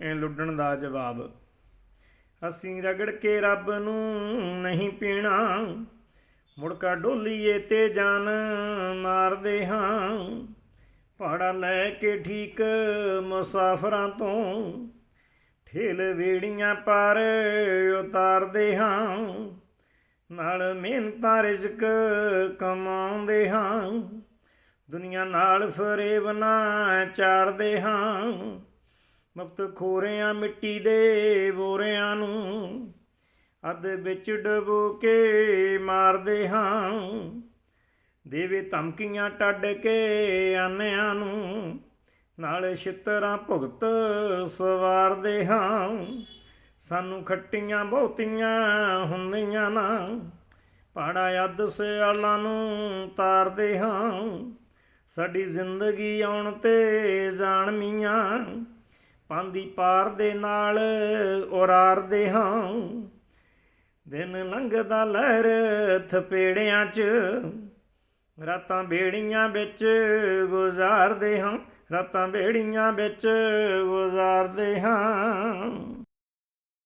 ਇਹ ਲੁੱਡਣ ਦਾ ਜਵਾਬ। ਅਸੀਂ ਰਗੜ ਕੇ ਰੱਬ ਨੂੰ ਨਹੀਂ ਪੀਣਾ। ਮੁੜਕਾ ਡੋਲੀਏ ਤੇ ਜਾਨ ਮਾਰਦੇ ਹਾਂ। ਪਹਾੜਾ ਲੈ ਕੇ ਠੀਕ ਮੁਸਾਫਰਾਂ ਤੋਂ। ਠੇਲ ਵੇੜੀਆਂ ਪਾਰ ਉਤਾਰਦੇ ਹਾਂ। ਨਾਲ ਮਿਹਨਤਾਂ ਰਿਜ਼ਕ ਕਮਾਉਂਦੇ ਹਾਂ। ਦੁਨੀਆ ਨਾਲ ਫਰੇਬ ਨਾ ਚਾਰਦੇ ਹਾਂ। ਮੁਫ਼ਤ ਖੋਰਿਆਂ ਮਿੱਟੀ ਦੇ ਬੋਰਿਆਂ ਨੂੰ ਅੱਧ ਵਿੱਚ ਡਬੋ ਕੇ ਮਾਰਦੇ ਹਾਂ। ਦੇਵੇ ਧਮਕੀਆਂ ਟੱਡ ਕੇ ਆਨਿਆਂ ਨੂੰ ਨਾਲ ਛਿੱਤਰਾਂ ਭੁਗਤ ਸਵਾਰਦੇ ਹਾਂ। ਸਾਨੂੰ ਖੱਟੀਆਂ ਬਹੁਤੀਆਂ ਹੁੰਦੀਆਂ ਨਾ, ਪਾੜਾ ਅੱਧ ਸਿਆਲਾਂ ਨੂੰ ਤਾਰਦੇ ਹਾਂ। ਸਾਡੀ ਜ਼ਿੰਦਗੀ ਆਉਣ ਤੇ ਜਾਣ ਮੀਆਂ ਪਾਂਦੀ ਪਾਰ ਦੇ ਨਾਲ ਉਰਾਰਦੇ ਹਾਂ ਦਿਨ ਲੰਘਦਾ ਲਹਿਰ ਥਪੇੜਿਆਂ 'ਚ। ਰਾਤਾਂ ਬੇੜੀਆਂ ਵਿੱਚ ਗੁਜ਼ਾਰਦੇ ਹਾਂ ਰਾਤਾਂ ਬੇੜੀਆਂ ਵਿੱਚ ਗੁਜ਼ਾਰਦੇ ਹਾਂ